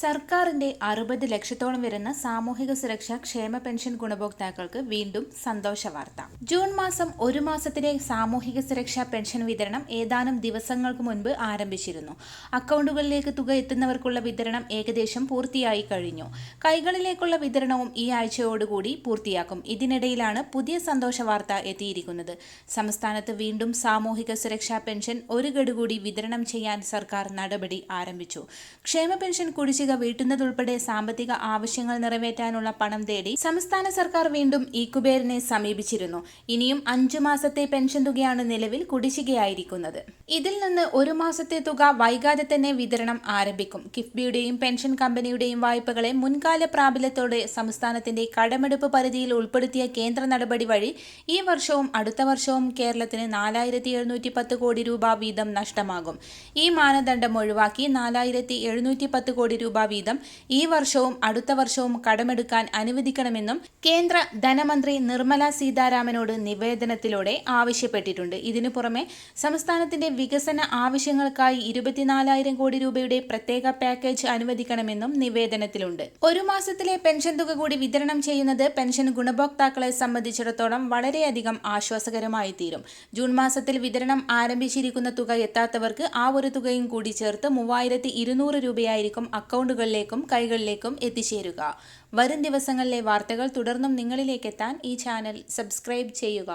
സർക്കാരിന്റെ അറുപത് ലക്ഷത്തോളം വരുന്ന സാമൂഹിക സുരക്ഷാ ക്ഷേമ പെൻഷൻ ഗുണഭോക്താക്കൾക്ക് വീണ്ടും സന്തോഷ വാർത്ത. ജൂൺ മാസം ഒരു മാസത്തിലെ സാമൂഹിക സുരക്ഷാ പെൻഷൻ വിതരണം ഏതാനും ദിവസങ്ങൾക്ക് മുൻപ് ആരംഭിച്ചിരുന്നു. അക്കൗണ്ടുകളിലേക്ക് തുക എത്തുന്നവർക്കുള്ള വിതരണം ഏകദേശം പൂർത്തിയായി കഴിഞ്ഞു. കൈകളിലേക്കുള്ള വിതരണവും ഈ ആഴ്ചയോടുകൂടി പൂർത്തിയാക്കും. ഇതിനിടയിലാണ് പുതിയ സന്തോഷ വാർത്ത എത്തിയിരിക്കുന്നത്. സംസ്ഥാനത്ത് വീണ്ടും സാമൂഹിക സുരക്ഷാ പെൻഷൻ ഒരു ഗഡു കൂടി വിതരണം ചെയ്യാൻ സർക്കാർ നടപടി ആരംഭിച്ചു. ക്ഷേമ പെൻഷൻ കുടിശ്ശിക വീട്ടുന്നതുൾപ്പെടെ സാമ്പത്തിക ആവശ്യങ്ങൾ നിറവേറ്റാനുള്ള പണം തേടി സംസ്ഥാന സർക്കാർ വീണ്ടും ഈ കുബേരനെ സമീപിച്ചിരുന്നു. ഇനിയും അഞ്ചു മാസത്തെ പെൻഷൻ തുകയാണ് നിലവിൽ കുടിശ്ശികയായിരിക്കുന്നത്. ഇതിൽ നിന്ന് ഒരു മാസത്തെ തുക വൈകാതെ തന്നെ വിതരണം ആരംഭിക്കും. കിഫ്ബിയുടെയും പെൻഷൻ കമ്പനിയുടെയും വായ്പകളെ മുൻകാല പ്രാബല്യത്തോടെ സംസ്ഥാനത്തിന്റെ കടമെടുപ്പ് പരിധിയിൽ ഉൾപ്പെടുത്തിയ കേന്ദ്ര നടപടി വഴി ഈ വർഷവും അടുത്ത വർഷവും കേരളത്തിന് നാലായിരത്തി എഴുന്നൂറ്റി പത്ത് കോടി രൂപ വീതം നഷ്ടമാകും. ഈ മാനദണ്ഡം ഒഴിവാക്കി നാലായിരത്തി എഴുന്നൂറ്റി പത്ത് കോടി രൂപ വീതം ഈ വർഷവും അടുത്ത വർഷവും കടമെടുക്കാൻ അനുവദിക്കണമെന്നും കേന്ദ്ര ധനമന്ത്രി നിർമ്മല സീതാരാമനോട് നിവേദനത്തിലൂടെ ആവശ്യപ്പെട്ടിട്ടുണ്ട്. ഇതിനു പുറമെ സംസ്ഥാനത്തിന്റെ വികസന ആവശ്യങ്ങൾക്കായി ഇരുപത്തിനാലായിരം കോടി രൂപയുടെ പ്രത്യേക പാക്കേജ് അനുവദിക്കണമെന്നും നിവേദനത്തിലുണ്ട്. ഒരു മാസത്തിലെ പെൻഷൻ തുക കൂടി വിതരണം ചെയ്യുന്നത് പെൻഷൻ ഗുണഭോക്താക്കളെ സംബന്ധിച്ചിടത്തോളം വളരെയധികം ആശ്വാസകരമായി തീരും. ജൂൺ മാസത്തിൽ വിതരണം ആരംഭിച്ചിരിക്കുന്ന തുക എത്താത്തവർക്ക് ആ ഒരു തുകയും കൂടി ചേർത്ത് മൂവായിരത്തി രൂപയായിരിക്കും അക്കൗണ്ടുകളിലേക്കും കൈകളിലേക്കും എത്തിച്ചേരുക. വരും ദിവസങ്ങളിലെ വാർത്തകൾ തുടർന്നും നിങ്ങളിലേക്കെത്താൻ ഈ ചാനൽ സബ്സ്ക്രൈബ് ചെയ്യുക.